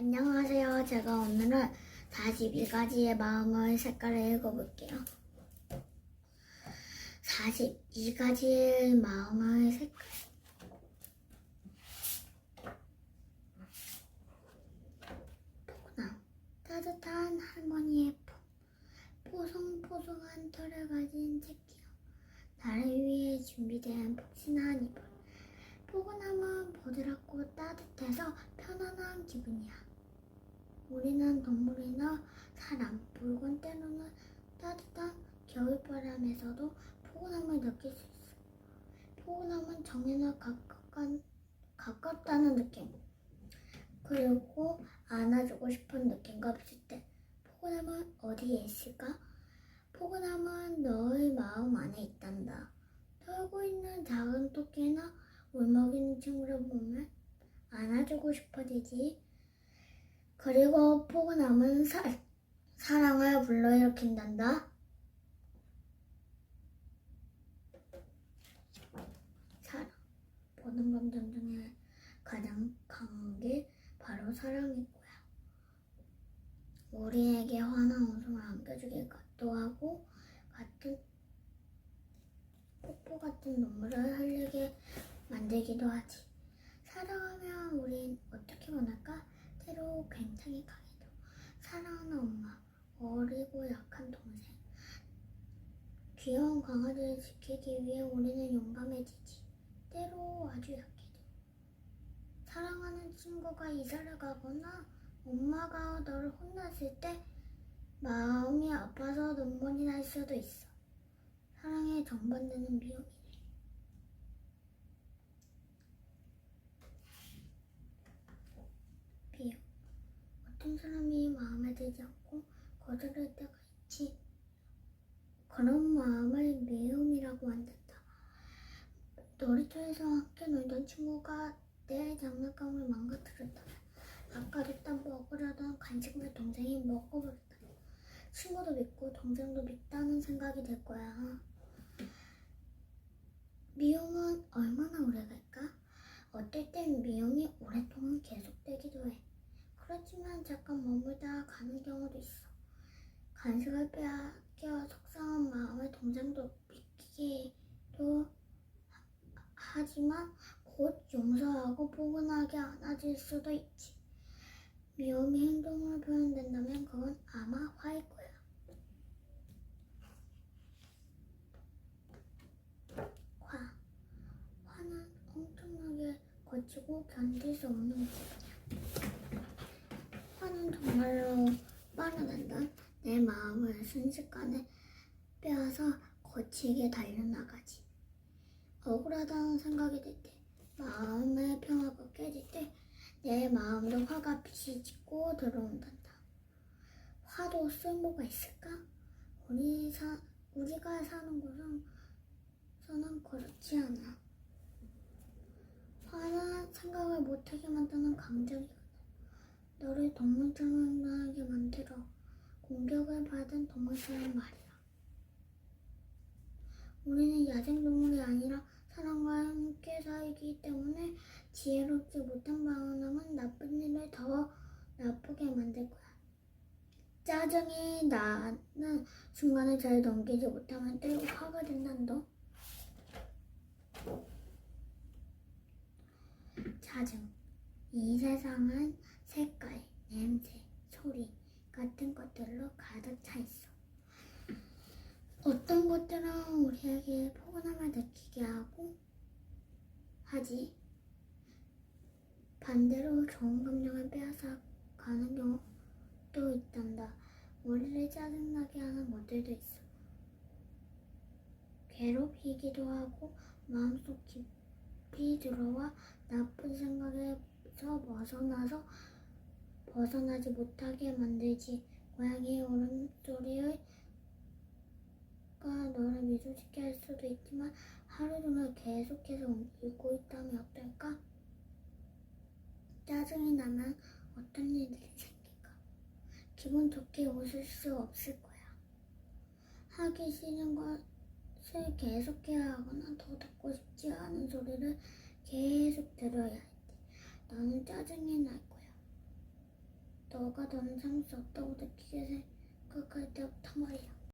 안녕하세요. 제가 오늘은 42가지의 마음의 색깔을 읽어볼게요. 42가지의 마음의 색깔. 포근함. 따뜻한 할머니의 품. 포송포송한 털을 가진 새끼요. 나를 위해 준비된 폭신한 이불. 포근함은 보드랍고 따뜻해서 편안한 기분이야. 우리는 동물이나 사람, 물건 때로는 따뜻한 겨울바람에서도 포근함을 느낄 수 있어. 포근함은 정해나 가깝간, 가깝다는 느낌. 그리고 안아주고 싶은 느낌과 비슷해. 포근함은 어디에 있을까? 포근함은 너의 마음 안에 있단다. 털고 있는 작은 토끼나 울먹이는 친구를 보면 안아주고 싶어지지. 그리고 포근함은 사, 사랑을 불러일으킨단다. 사랑. 모든 감정 중에 가장 강한 게 바로 사랑일 거야. 우리에게 환한 웃음을 안겨주기도 하고 같은 폭포 같은 눈물을 흘리게 만들기도 하지. 사랑하면 우린 어떻게 원할까? 때로 굉장히 강해도 사랑하는 엄마, 어리고 약한 동생. 귀여운 강아지를 지키기 위해 우리는 용감해지지. 때로 아주 약해도. 사랑하는 친구가 이사를 가거나 엄마가 너를 혼났을 때 마음이 아파서 눈물이 날 수도 있어. 사랑에 정반되는 미움이래. 비유. 어떤 사람이 않고 거절할 때가 있지. 그런 마음을 미움이라고 한단다. 놀이터에서 함께 놀던 친구가 내 장난감을 망가뜨렸다. 아까부터 먹으려던 간식을 동생이 먹어버렸다. 친구도 믿고 동생도 믿다는 생각이 들 거야. 미움은 얼마나 오래 갈까? 어떨 땐 미움이 오랫동안 계속되기도 해. 그렇지만 잠깐 머물다 가는 경우도 있어. 간식을 빼앗겨 속상한 마음을 동생도 믿기도 하- 하지만 곧 용서하고 포근하게 안아줄 수도 있지. 미움이 행동으로 표현된다면 그건 아마 화일 거야. 화. 화는 엄청나게 거치고 견딜 수 없는 기분이야. 화는 정말로 빨아낸다. 내 마음을 순식간에 빼앗아 거치게 달려나가지. 억울하다는 생각이 들 때, 마음의 평화가 깨질 때, 내 마음도 화가 빛이 짓고 들어온단다. 화도 쓸모가 있을까? 우리 사, 우리가 사는 곳은 저는 그렇지 않아. 화는 생각을 못하게 만드는 강적이 너를 동물처럼 나게 만들어 공격을 받은 동물처럼 말이야. 우리는 야생동물이 아니라 사람과 함께 살기 때문에 지혜롭지 못한 반응은 나쁜 일을 더 나쁘게 만들 거야. 짜증이 나는 순간을 잘 넘기지 못하면 때로 화가 된단다. 짜증. 이 세상은 색깔, 냄새, 소리 같은 것들로 가득 차 있어. 어떤 것들은 우리에게 포근함을 느끼게 하고 하지. 반대로 좋은 감정을 빼앗아 가는 경우도 있단다. 우리를 짜증나게 하는 것들도 있어. 괴롭히기도 하고 마음속 깊이 들어와 나쁜 생각에서 벗어나서 벗어나지 못하게 만들지. 고양이의 울음소리가 너를 미소짓게 할 수도 있지만 하루 종일 계속해서 울고 있다면 어떨까? 짜증이 나면 어떤 일들이 생길까? 기분 좋게 웃을 수 없을 거야. 하기 싫은 것을 계속해야 하거나 더 듣고 싶지 않은 소리를 계속 들어야 할 때, 너는 짜증이 날 거야. 너가 참을 수 없다고 느끼게 생각할 때부터 말이야.